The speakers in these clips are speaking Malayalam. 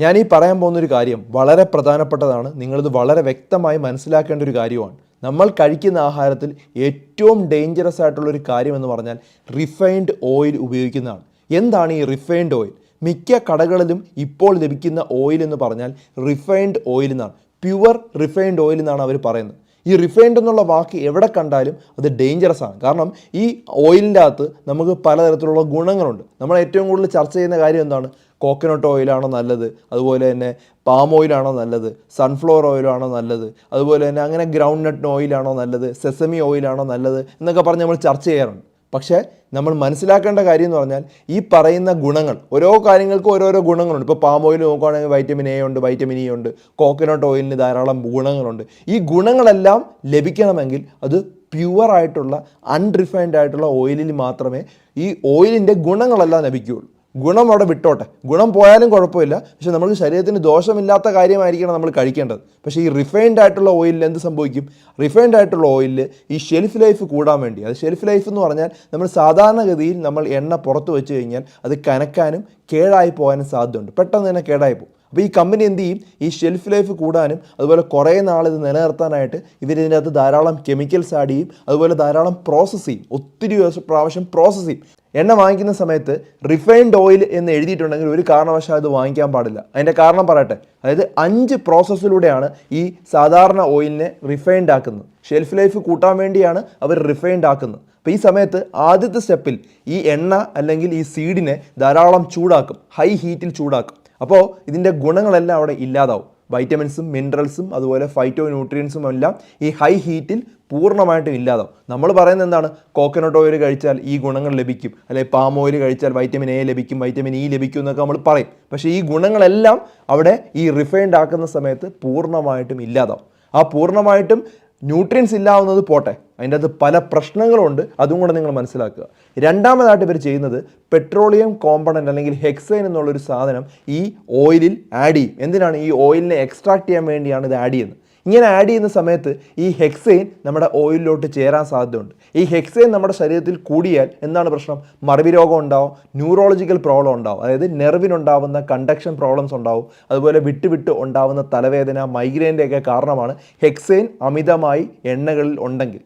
ഞാൻ ഈ പറയാൻ പോകുന്ന ഒരു കാര്യം വളരെ പ്രധാനപ്പെട്ടതാണ്. നിങ്ങളിത് വളരെ വ്യക്തമായി മനസ്സിലാക്കേണ്ട ഒരു കാര്യമാണ്. നമ്മൾ കഴിക്കുന്ന ആഹാരത്തിൽ ഏറ്റവും ഡേഞ്ചറസ് ആയിട്ടുള്ള ഒരു കാര്യം എന്ന് പറഞ്ഞാൽ റിഫൈൻഡ് ഓയിൽ ഉപയോഗിക്കുന്നതാണ്. എന്താണ് ഈ റിഫൈൻഡ് ഓയിൽ മിക്ക കടകളിലും ഇപ്പോൾ ലഭിക്കുന്ന ഓയിൽ എന്ന് പറഞ്ഞാൽ റിഫൈൻഡ് ഓയിൽ എന്നാണ്. പ്യുവർ റിഫൈൻഡ് ഓയിൽ എന്നാണ് അവർ പറയുന്നത്. ഈ റിഫൈൻഡ് എന്നുള്ള വാക്ക് എവിടെ കണ്ടാലും അത് ഡേഞ്ചറസ് ആണ്. കാരണം ഈ ഓയിലിന്റെ അകത്ത് നമുക്ക് പലതരത്തിലുള്ള ഗുണങ്ങളുണ്ട്. നമ്മൾ ഏറ്റവും കൂടുതൽ ചർച്ച ചെയ്യുന്ന കാര്യം എന്താണ്? കോക്കനട്ട് ഓയിലാണോ നല്ലത്? അതുപോലെ തന്നെ പാം ഓയിലാണോ നല്ലത്? സൺഫ്ലവർ ഓയിലാണോ നല്ലത്? അതുപോലെ തന്നെ അങ്ങനെ ഗ്രൗണ്ട് നട്ട് ഓയിലാണോ നല്ലത്? സെസമി ഓയിലാണോ നല്ലത്? എന്നൊക്കെ പറഞ്ഞ് നമ്മൾ ചർച്ച ചെയ്യാറുണ്ട്. പക്ഷേ നമ്മൾ മനസ്സിലാക്കേണ്ട കാര്യം എന്ന് പറഞ്ഞാൽ ഈ പറയുന്ന ഗുണങ്ങൾ ഓരോ കാര്യങ്ങൾക്കും ഓരോരോ ഗുണങ്ങളുണ്ട്. ഇപ്പോൾ പാം ഓയിൽ നോക്കുകയാണെങ്കിൽ വൈറ്റമിൻ എ ഉണ്ട് വൈറ്റമിൻ ഇ ഉണ്ട് കോക്കനട്ട് ഓയിലിന് ധാരാളം ഗുണങ്ങളുണ്ട്. ഈ ഗുണങ്ങളെല്ലാം ലഭിക്കണമെങ്കിൽ അത് പ്യുവർ ആയിട്ടുള്ള അൺറിഫൈൻഡ് ആയിട്ടുള്ള ഓയിലിൽ മാത്രമേ ഈ ഓയിലിന്റെ ഗുണങ്ങളെല്ലാം ലഭിക്കുകയുള്ളൂ. ഗുണം അവിടെ വിട്ടോട്ടെ. ഗുണം പോയാലും കുഴപ്പമില്ല. പക്ഷെ നമുക്ക് ശരീരത്തിന് ദോഷമില്ലാത്ത കാര്യമായിരിക്കണം നമ്മൾ കഴിക്കേണ്ടത്. പക്ഷേ ഈ റിഫൈൻഡ് ആയിട്ടുള്ള ഓയിലിൽ എന്ത് സംഭവിക്കും? റിഫൈൻഡ് ആയിട്ടുള്ള ഓയിലിൽ ഈ ഷെൽഫ് ലൈഫ് കൂടാൻ വേണ്ടി. അത് ഷെൽഫ് ലൈഫ് എന്ന് പറഞ്ഞാൽ നമ്മൾ സാധാരണഗതിയിൽ നമ്മൾ എണ്ണ പുറത്ത് വെച്ച് കഴിഞ്ഞാൽ അത് കനക്കാനും കേടായി പോകാനും സാധ്യതയുണ്ട്. പെട്ടെന്ന് തന്നെ കേടായി പോകും. അപ്പോൾ ഈ കമ്പനി എന്ത് ചെയ്യും? ഈ ഷെൽഫ് ലൈഫ് കൂടാനും അതുപോലെ കുറേ നാൾ ഇത് നിലനിർത്താനായിട്ട് ഇവർ ഇതിനകത്ത് ധാരാളം കെമിക്കൽസ് ആഡ് ചെയ്യും. അതുപോലെ ധാരാളം പ്രോസസ്സ് ചെയ്യും. ഒത്തിരി പ്രാവശ്യം പ്രോസസ്സ് ചെയ്യും. എണ്ണ വാങ്ങിക്കുന്ന സമയത്ത് റിഫൈൻഡ് ഓയിൽ എന്ന് എഴുതിയിട്ടുണ്ടെങ്കിൽ ഒരു കാരണവശാൽ അത് വാങ്ങിക്കാൻ പാടില്ല. അതിന്റെ കാരണം പറയട്ടെ. അതായത് അഞ്ച് പ്രോസസ്സിലൂടെയാണ് ഈ സാധാരണ ഓയിലിനെ റിഫൈൻഡ് ആക്കുന്നത്. ഷെൽഫ് ലൈഫ് കൂട്ടാൻ വേണ്ടിയാണ് അവർ റിഫൈൻഡ് ആക്കുന്നത്. അപ്പോൾ ഈ സമയത്ത് ആദ്യത്തെ സ്റ്റെപ്പിൽ ഈ എണ്ണ അല്ലെങ്കിൽ ഈ സീഡിനെ ധാരാളം ചൂടാക്കും. ഹൈ ഹീറ്റിൽ ചൂടാക്കും. അപ്പോൾ ഇതിന്റെ ഗുണങ്ങളെല്ലാം അവിടെ ഇല്ലാതാവും. വൈറ്റമിൻസും മിനറൽസും അതുപോലെ ഫൈറ്റോ ന്യൂട്രിയൻസും എല്ലാം ഈ ഹൈ ഹീറ്റിൽ പൂർണമായിട്ടും ഇല്ലാതാവും. നമ്മൾ പറയുന്നത് എന്താണ്? കോക്കനട്ട് ഓയിൽ കഴിച്ചാൽ ഈ ഗുണങ്ങൾ ലഭിക്കും. അല്ലെങ്കിൽ പാം ഓയിൽ കഴിച്ചാൽ വൈറ്റമിൻ എ ലഭിക്കും വൈറ്റമിൻ ഇ ലഭിക്കും എന്നൊക്കെ നമ്മൾ പറയും. പക്ഷേ ഈ ഗുണങ്ങളെല്ലാം അവിടെ ഈ റിഫൈൻഡ് ആക്കുന്ന സമയത്ത് പൂർണമായിട്ടും ഇല്ലാതാവും. ആ പൂർണമായിട്ടും ന്യൂട്രിയൻസ് ഇല്ലാവുന്നത് പോട്ടെ. അതിന്റെ അത് പല പ്രശ്നങ്ങളുണ്ട്. അതും കൂടെ നിങ്ങൾ മനസ്സിലാക്കുക. രണ്ടാമതായിട്ട് ഇവർ ചെയ്യുന്നത് പെട്രോളിയം കോമ്പണന്റ് അല്ലെങ്കിൽ ഹെക്സൈൻ എന്നുള്ളൊരു സാധനം ഈ ഓയിലിൽ ആഡ് ചെയ്യും. എന്തിനാണ്? ഈ ഓയിലിനെ എക്സ്ട്രാക്ട് ചെയ്യാൻ വേണ്ടിയാണ് ഇത് ആഡ് ചെയ്യുന്നത്. ഇങ്ങനെ ആഡ് ചെയ്യുന്ന സമയത്ത് ഈ ഹെക്സൈൻ നമ്മുടെ ഓയിലിലോട്ട് ചേരാൻ സാധ്യതയുണ്ട്. ഈ ഹെക്സൈൻ നമ്മുടെ ശരീരത്തിൽ കൂടിയാൽ എന്താണ് പ്രശ്നം? മറവി രോഗം ഉണ്ടാവും ന്യൂറോളജിക്കൽ പ്രോബ്ലം ഉണ്ടാവും. അതായത് നെർവിനുണ്ടാവുന്ന കണ്ടക്ഷൻ പ്രോബ്ലംസ് ഉണ്ടാവും. അതുപോലെ വിട്ട് വിട്ട് ഉണ്ടാവുന്ന തലവേദന മൈഗ്രെയിന്റെയൊക്കെ കാരണമാണ് ഹെക്സൈൻ അമിതമായി എണ്ണകളിൽ ഉണ്ടെങ്കിൽ.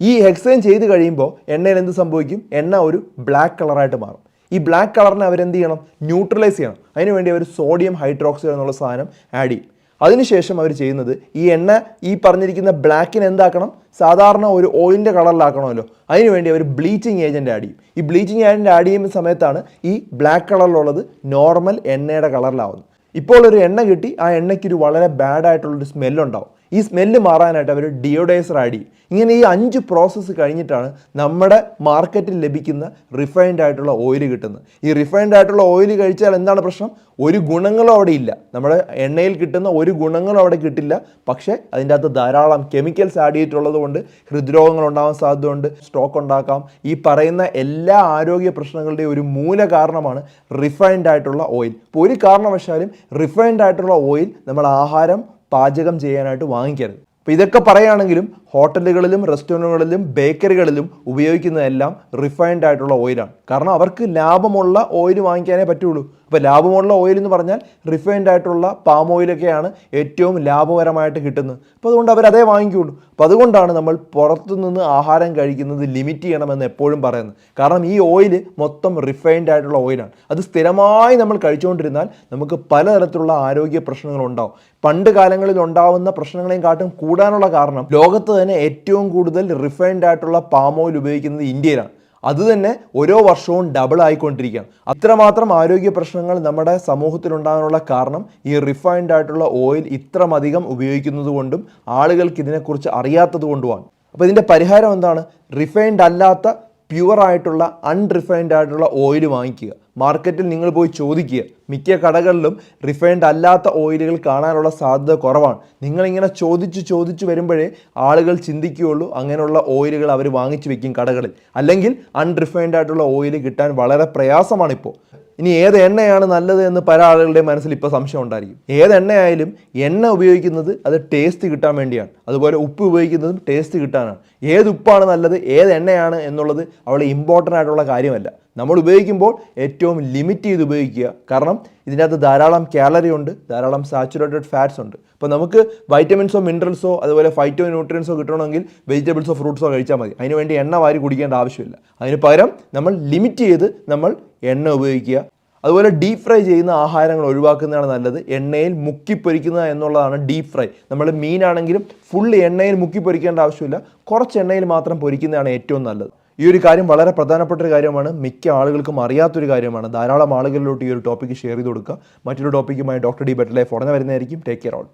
ഈ ഹെക്സൈൻ ചെയ്ത് കഴിയുമ്പോൾ എണ്ണയിൽ എന്ത് സംഭവിക്കും? എണ്ണ ഒരു ബ്ലാക്ക് കളറായിട്ട് മാറും. ഈ ബ്ലാക്ക് കളറിനെ അവരെന്ത് ചെയ്യണം? ന്യൂട്രലൈസ് ചെയ്യണം. അതിനുവേണ്ടി അവർ സോഡിയം ഹൈഡ്രോക്സൈഡ് എന്നുള്ള സാധനം ആഡ് ചെയ്യും. അതിനുശേഷം അവർ ചെയ്യുന്നത് ഈ എണ്ണ ഈ പറഞ്ഞിരിക്കുന്ന ബ്ലാക്കിന് എന്താക്കണം? സാധാരണ ഒരു ഓയിലിന്റെ കളറിലാക്കണമല്ലോ. അതിനുവേണ്ടി അവർ ബ്ലീച്ചിങ് ഏജന്റ് ആഡ് ചെയ്യും. ഈ ബ്ലീച്ചിങ് ഏജന്റ് ആഡ് ചെയ്യുന്ന സമയത്താണ് ഈ ബ്ലാക്ക് കളറിലുള്ളത് നോർമൽ എണ്ണയുടെ കളറിലാവുന്നത്. ഇപ്പോൾ ഒരു എണ്ണ കിട്ടി ആ എണ്ണയ്ക്ക് ഒരു വളരെ ബാഡ് ആയിട്ടുള്ളൊരു സ്മെല്ലുണ്ടാവും ഈ സ്മെല്ല് മാറാനായിട്ട് അവർ ഡിയോഡൈസർ ആഡ് ചെയ്യും ഇങ്ങനെ ഈ അഞ്ച് പ്രോസസ്സ് കഴിഞ്ഞിട്ടാണ് നമ്മുടെ മാർക്കറ്റിൽ ലഭിക്കുന്ന റിഫൈൻഡ് ആയിട്ടുള്ള ഓയിൽ കിട്ടുന്നത്. ഈ റിഫൈൻഡ് ആയിട്ടുള്ള ഓയിൽ കഴിച്ചാൽ എന്താണ് പ്രശ്നം? ഒരു ഗുണങ്ങളും അവിടെ ഇല്ല. നമ്മുടെ എണ്ണയിൽ കിട്ടുന്ന ഒരു ഗുണങ്ങളും അവിടെ കിട്ടില്ല. പക്ഷേ അതിന്റെ അകത്ത് ധാരാളം കെമിക്കൽസ് ആഡ് ചെയ്തിട്ടുള്ളത് കൊണ്ട് ഹൃദ്രോഗങ്ങൾ ഉണ്ടാകാൻ സാധ്യതയുണ്ട് സ്ട്രോക്ക് ഉണ്ടാക്കാം. ഈ പറയുന്ന എല്ലാ ആരോഗ്യ പ്രശ്നങ്ങളുടെയും ഒരു മൂല കാരണമാണ് റിഫൈൻഡ് ആയിട്ടുള്ള ഓയിൽ ഇപ്പോൾ ഒരു കാരണവശാലും റിഫൈൻഡ് ആയിട്ടുള്ള ഓയിൽ നമ്മൾ ആഹാരം പാചകം ചെയ്യാനായിട്ട് വാങ്ങിക്കരുത്. അപ്പോൾ ഇതൊക്കെ പറയുകയാണെങ്കിലും ഹോട്ടലുകളിലും റെസ്റ്റോറന്റുകളിലും ബേക്കറികളിലും ഉപയോഗിക്കുന്നതെല്ലാം റിഫൈൻഡ് ആയിട്ടുള്ള ഓയിലാണ് കാരണം അവർക്ക് ലാഭമുള്ള ഓയിൽ വാങ്ങിക്കാനേ പറ്റുള്ളൂ. അപ്പോൾ ലാഭമുള്ള ഓയിൽ എന്ന് പറഞ്ഞാൽ റിഫൈൻഡ് ആയിട്ടുള്ള പാം ഓയിലൊക്കെയാണ് ഏറ്റവും ലാഭകരമായിട്ട് കിട്ടുന്നത്. അപ്പോൾ അതുകൊണ്ട് അവർ അതേ വാങ്ങിക്കുള്ളൂ. അപ്പോൾ അതുകൊണ്ടാണ് നമ്മൾ പുറത്തുനിന്ന് ആഹാരം കഴിക്കുന്നത് ലിമിറ്റ് ചെയ്യണമെന്ന് എപ്പോഴും പറയുന്നത്. കാരണം ഈ ഓയിൽ മൊത്തം റിഫൈൻഡ് ആയിട്ടുള്ള ഓയിലാണ് അത് സ്ഥിരമായി നമ്മൾ കഴിച്ചുകൊണ്ടിരുന്നാൽ നമുക്ക് പലതരത്തിലുള്ള ആരോഗ്യ പ്രശ്നങ്ങൾ ഉണ്ടാവും പണ്ട് കാലങ്ങളിൽ ഉണ്ടാവുന്ന പ്രശ്നങ്ങളെയും കാട്ടും കൂടാനുള്ള കാരണം ലോകത്ത് തന്നെ ഏറ്റവും കൂടുതൽ റിഫൈൻഡ് ആയിട്ടുള്ള പാം ഓയിൽ ഉപയോഗിക്കുന്നത് ഇന്ത്യയിലാണ്. അത് തന്നെ ഓരോ വർഷവും ഡബിൾ ആയിക്കൊണ്ടിരിക്കുകയാണ്. അത്രമാത്രം ആരോഗ്യ പ്രശ്നങ്ങൾ നമ്മുടെ സമൂഹത്തിൽ ഉണ്ടാകാനുള്ള കാരണം ഈ റിഫൈൻഡ് ആയിട്ടുള്ള ഓയിൽ ഇത്രമധികം ഉപയോഗിക്കുന്നത് കൊണ്ടും ആളുകൾക്ക് ഇതിനെക്കുറിച്ച് അറിയാത്തത് കൊണ്ടുമാണ്. അപ്പോൾ ഇതിന്റെ പരിഹാരം എന്താണ്? റിഫൈൻഡ് അല്ലാത്ത പ്യുവർ ആയിട്ടുള്ള അൺറിഫൈൻഡ് ആയിട്ടുള്ള ഓയിൽ വാങ്ങിക്കുക. മാർക്കറ്റിൽ നിങ്ങൾ പോയി ചോദിക്കുക. മിക്ക കടകളിലും റിഫൈൻഡ് അല്ലാത്ത ഓയിലുകൾ കാണാനുള്ള സാധ്യത കുറവാണ്. നിങ്ങളിങ്ങനെ ചോദിച്ച് ചോദിച്ച് വരുമ്പോഴേ ആളുകൾ ചിന്തിക്കുകയുള്ളൂ അങ്ങനെയുള്ള ഓയിലുകൾ അവർ വാങ്ങിച്ചു വെക്കും കടകളിൽ. അല്ലെങ്കിൽ അൺറിഫൈൻഡ് ആയിട്ടുള്ള ഓയിൽ കിട്ടാൻ വളരെ പ്രയാസമാണിപ്പോൾ. ഇനി ഏത് എണ്ണയാണ് നല്ലത് എന്ന് പല ആളുകളുടെ മനസ്സിൽ ഇപ്പോൾ സംശയം ഉണ്ടായിരിക്കും. ഏത് എണ്ണയായാലും എണ്ണ ഉപയോഗിക്കുന്നത് അത് ടേസ്റ്റ് കിട്ടാൻ വേണ്ടിയാണ്. അതുപോലെ ഉപ്പ് ഉപയോഗിക്കുന്നതും ടേസ്റ്റ് കിട്ടാനാണ്. ഏത് ഉപ്പാണ് നല്ലത് ഏത് എണ്ണയാണ് എന്നുള്ളത് അവിടെ ഇമ്പോർട്ടന്റ് ആയിട്ടുള്ള കാര്യമല്ല. നമ്മൾ ഉപയോഗിക്കുമ്പോൾ ഏറ്റവും ലിമിറ്റ് ചെയ്ത് ഉപയോഗിക്കുക. കാരണം ഇതിനകത്ത് ധാരാളം കാലറി ഉണ്ട് ധാരാളം സാച്ചുറേറ്റഡ് ഫാറ്റ്സ് ഉണ്ട്. അപ്പോൾ നമുക്ക് വൈറ്റമിൻസോ മിനറൽസോ അതുപോലെ ഫൈറ്റോ ന്യൂട്രിയൻസോ കിട്ടണമെങ്കിൽ വെജിറ്റബിൾസോ ഫ്രൂട്ട്സോ കഴിച്ചാൽ മതി. അതിനുവേണ്ടി എണ്ണ വാരി കുടിക്കേണ്ട ആവശ്യമില്ല. അതിന് പകരം നമ്മൾ ലിമിറ്റ് ചെയ്ത് നമ്മൾ എണ്ണ ഉപയോഗിക്കുക. അതുപോലെ ഡീപ് ഫ്രൈ ചെയ്യുന്ന ആഹാരങ്ങൾ ഒഴിവാക്കുന്നതാണ് നല്ലത്. എണ്ണയിൽ മുക്കിപ്പൊരിക്കുന്ന എന്നുള്ളതാണ് ഡീപ് ഫ്രൈ നമ്മൾ മീനാണെങ്കിലും ഫുൾ എണ്ണയിൽ മുക്കി പൊരിക്കേണ്ട ആവശ്യമില്ല. കുറച്ച് എണ്ണയിൽ മാത്രം പൊരിക്കുന്നതാണ് ഏറ്റവും നല്ലത്. ഈ ഒരു കാര്യം വളരെ പ്രധാനപ്പെട്ട ഒരു കാര്യമാണ്. മിക്ക ആളുകൾക്കും അറിയാത്തൊരു കാര്യമാണ്. ധാരാളം ആളുകളിലോട്ട് ഈ ഒരു ടോപ്പിക്ക് ഷെയർ ചെയ്ത് കൊടുക്കുക. മറ്റൊരു ടോപ്പിക്കുമായി ഡോക്ടർ ഡി ബെറ്റർ ലൈഫ് ഉടനെ വരുന്നതായിരിക്കും. Take care all